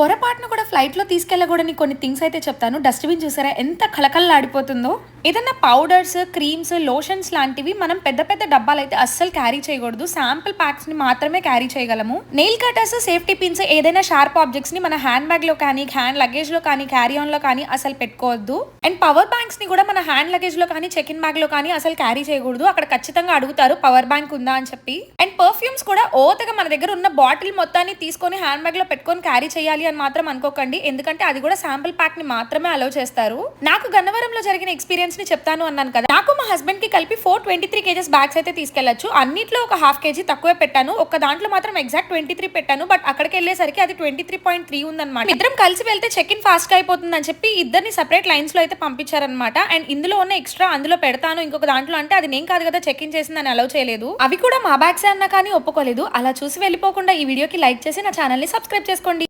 పొరపాటును కూడా ఫ్లైట్లో తీసుకెళ్ళకూడని కొన్ని థింగ్స్ అయితే చెప్తాను. డస్ట్బిన్ చూసారా? ఎంత కళకళలాడిపోతుందో. ఏదన్నా పౌడర్స్ క్రీమ్స్ లోషన్స్ లాంటివి మనం పెద్ద పెద్ద డబ్బాలు అయితే అస్సలు క్యారీ చేయకూడదు. శాంపుల్ ప్యాక్స్ని మాత్రమే క్యారీ చేయగలము. నెయిల్ కటర్స్ సేఫ్టీ పిన్స్ ఏదైనా షార్ప్ ఆబ్జెక్ట్స్ని మన హ్యాండ్ బ్యాగ్లో కానీ హ్యాండ్ లగేజ్లో కానీ క్యారీ ఆన్లో కానీ అసలు పెట్టుకోవద్దు. అండ్ పవర్ బ్యాంక్స్ని కూడా మన హ్యాండ్ లగేజ్లో కానీ చెక్ ఇన్ బ్యాగ్లో కానీ అసలు క్యారీ చేయకూడదు. అక్కడ ఖచ్చితంగా అడుగుతారు పవర్ బ్యాంక్ ఉందా? అని చెప్పి. అండ్ పర్ఫ్యూమ్స్ కూడా ఓతగా మన దగ్గర ఉన్న బాటిల్ మొత్తాన్ని తీసుకొని హ్యాండ్ బ్యాగ్లో పెట్టుకొని క్యారీ చేయాలి అని మాత్రం అనుకోకండి. ఎందుకంటే అది కూడా శాంపుల్ ప్యాక్ని మాత్రమే అలౌ చేస్తారు. నాకు గన్నవరంలో జరిగిన ఎక్స్పీరియన్స్ని చెప్తాను అన్నాను కదా. నాకు మా హస్బెండ్కి కలిపి four twenty three kgs bags అయితే తీసుకెళ్ళొచ్చు అన్నిట్లో ఒక హాఫ్ కేజీ తక్కువే పెట్టాను. ఒక దాంట్లో మాత్రం ఎగ్జాక్ట్ ట్వంటీ త్రీ పెట్టాను. బట్ అక్కడికి వెళ్ళేసరికి అది ట్వంటీ త్రీ పాయింట్ త్రీ ఉందన్నమాట. ఇద్దరం కలిసి వెళ్తే చెక్ ఇన్ ఫాస్ట్ అయిపోతుంది అని చెప్పి ఇద్దరిని సెపరేట్ లైన్స్లో అయితే పంపించారనమాట అండ్ ఇందులో ఉన్న ఎక్స్ట్రా అందులో పెడతాను ఇంకొక దాంట్లో. అంటే అది నేను కాదు కదా చెక్ ఇన్ చేసింది అని అలౌ చేయలేదు. అవి కూడా మా బ్యాగ్స్ అన్న కానీ ఒప్పుకోలేదు. అలా చూసి వెళ్ళిపోకుండా ఈ వీడియోకి లైక్ చేసి నా ఛానల్ని సబ్స్క్రైబ్ చేసుకోండి.